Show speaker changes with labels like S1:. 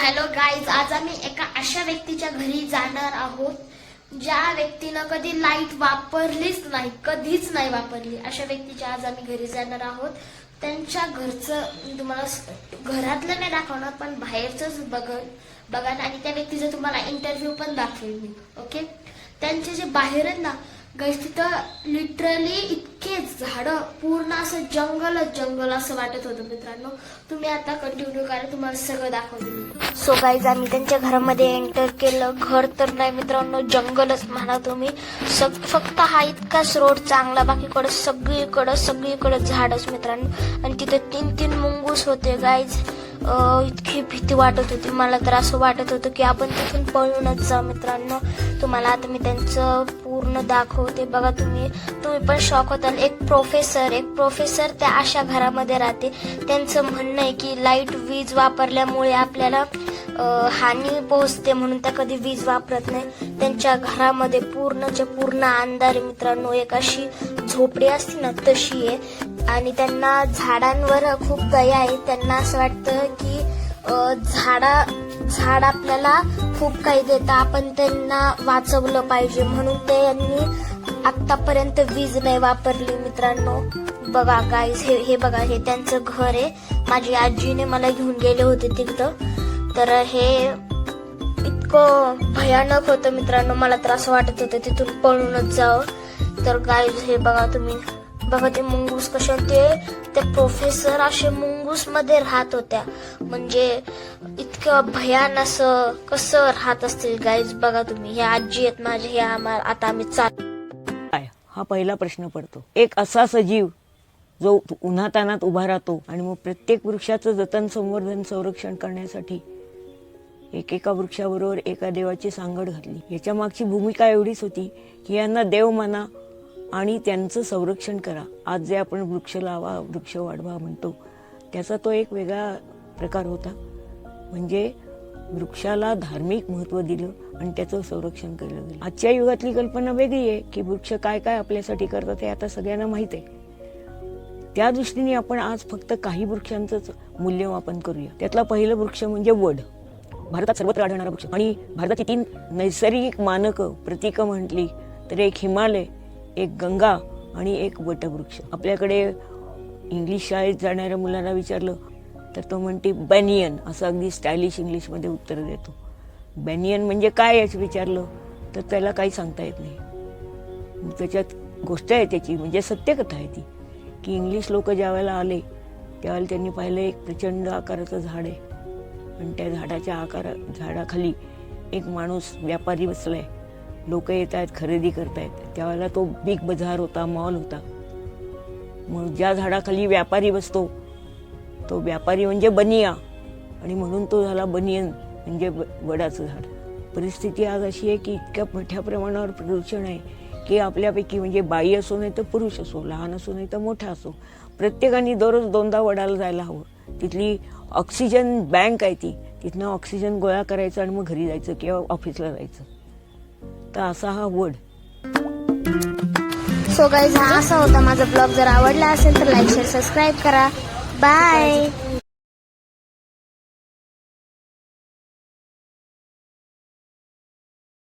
S1: Hello guys आज आम्ही एका अशा व्यक्तीच्या घरी जाणार आहोत ज्या व्यक्तीनं कधी लाइट वापरलीच नाही कधीच नाही वापरली. अशा व्यक्तीच्या आज आम्ही घरी जाणार आहोत. त्यांच्या घरचं तुम्हाला घरातलं नाही दाखवणार पण बाहेरचंच बघ बघा आणि त्या व्यक्तीचा तुम्हाला इंटरव्ह्यू पण दाखवेल मी ओके त्यांचे जे बाहेर आहेत ना गाईज तिथं लिटरली इतके झाडं पूर्ण असं जंगलच जंगल असं वाटत होतं मित्रांनो. तुम्ही आता कंटिन्यू करा तुम्हाला सगळं दाखवतो सो गाईज आम्ही त्यांच्या घरामध्ये एंटर केलं. घर तर नाही मित्रांनो जंगलच म्हणा तुम्ही. सग फक्त हा इतकाच रोड चांगला बाकीकडं सगळीकडं सगळीकडं झाडच मित्रांनो. आणि तिथे तीन तीन मुंगूस होते गाईज इतकी भीती वाटत होती. मला तर असं वाटत होतं की आपण तिथून पळूनच जा मित्रांनो. तुम्हाला आता मी त्यांचं पूर्ण दाखवते. बघा तुम्ही तुम्ही पण शॉक होताल. एक प्रोफेसर एक प्रोफेसर त्या अशा घरामध्ये राहते. त्यांचं म्हणणं आहे की लाइट वीज वापरल्यामुळे आपल्याला हानी पोहोचते म्हणून त्या कधी वीज वापरत नाही. त्यांच्या घरामध्ये पूर्णच्या पूर्ण अंधार मित्रांनो. एक अशी झोपडी असते ना तशी आहे. आणि त्यांना झाडांवर खूप दया आहे. त्यांना असं वाटतं की झाडा झाड आपल्याला खूप काही देतं. आपण त्यांना वाचवलं पाहिजे. म्हणून ते यांनी आतापर्यंत वीज नाही वापरली मित्रांनो. बघा काय हे हे बघा हे त्यांचं घर आहे. माझी आजीने मला घेऊन गेले होते तिथं. तर हे इतकं भयानक होतं मित्रांनो. मला तर असं वाटत होतं तिथून पळूनच जावं. तर गाईज हे बघा तुम्ही. बघा ते मुंगूस कशा ते ते प्रोफेसर असे मुंगूसमध्ये राहत होत्या. म्हणजे इतकं भयान असं कसं राहत असतील गाईज बघा तुम्ही. हे आजी आहेत माझे हे आम्हाला आता आम्ही चाल
S2: काय? हा पहिला प्रश्न पडतो. एक असा सजीव जो उन्हातानात उभा राहतो आणि मग प्रत्येक वृक्षाचं जतन संवर्धन संरक्षण करण्यासाठी एकेका वृक्षाबरोबर एका देवाची सांगड घातली. याच्या मागची भूमिका एवढीच होती की यांना देव माना आणि त्यांचं संरक्षण करा. आज जे आपण वृक्ष लावा वृक्ष वाढवा म्हणतो त्याचा तो एक वेगळा प्रकार होता. म्हणजे वृक्षाला धार्मिक महत्त्व दिलं आणि त्याचं संरक्षण केलं गेलं. आजच्या युगातली कल्पना वेगळी आहे की वृक्ष काय काय आपल्यासाठी करतात हे आता सगळ्यांना माहीत आहे. त्या दृष्टीने आपण आज फक्त काही वृक्षांचंच मूल्यमापन करूया. त्यातला पहिलं वृक्ष म्हणजे वड. भारतात सर्वत्र आढळणारा वृक्ष. आणि भारताची तीन नैसर्गिक मानकं प्रतीकं म्हटली तर एक हिमालय एक गंगा आणि एक वटवृक्ष. आपल्याकडे इंग्लिश शाळेत जाणाऱ्या मुलांना विचारलं तर तो म्हणते बॅनियन. असं अगदी स्टायलिश इंग्लिशमध्ये उत्तर देतो. बॅनियन म्हणजे काय? याचं विचारलं तर त्याला काही सांगता येत नाही. त्याच्यात गोष्ट आहे त्याची म्हणजे सत्यकथा आहे ती की इंग्लिश लोक ज्या वेळेला आले त्यावेळेला त्यांनी पाहिलं एक प्रचंड आकाराचं झाड आहे. आणि त्या झाडाच्या आकारा झाडाखाली एक माणूस व्यापारी बसलाय. लोक येत आहेत खरेदी करतायत. त्यावेळेला तो बिग बाजार होता मॉल होता. मग ज्या झाडाखाली व्यापारी बसतो तो व्यापारी म्हणजे बनिया. आणि म्हणून तो झाला बनियन म्हणजे ब- वडाचं झाड. परिस्थिती आज अशी आहे की इतक्या मोठ्या प्रमाणावर प्रदूषण आहे की आपल्यापैकी म्हणजे बाई असो नाही तर पुरुष असो लहान असो नाही तर मोठा असो प्रत्येकाने दररोज दोनदा वडाला जायला हवं. तिथली ऑक्सिजन बँक आहे ती. तिथनं ऑक्सिजन गोळा करायचं आणि मग घरी जायचं किंवा ऑफिसला जायचं. तर असा हा वड
S1: सो गाईज हा असा होता माझा ब्लॉग जर आवडला असेल तर लाईक शेअर सबस्क्राईब करा. बाय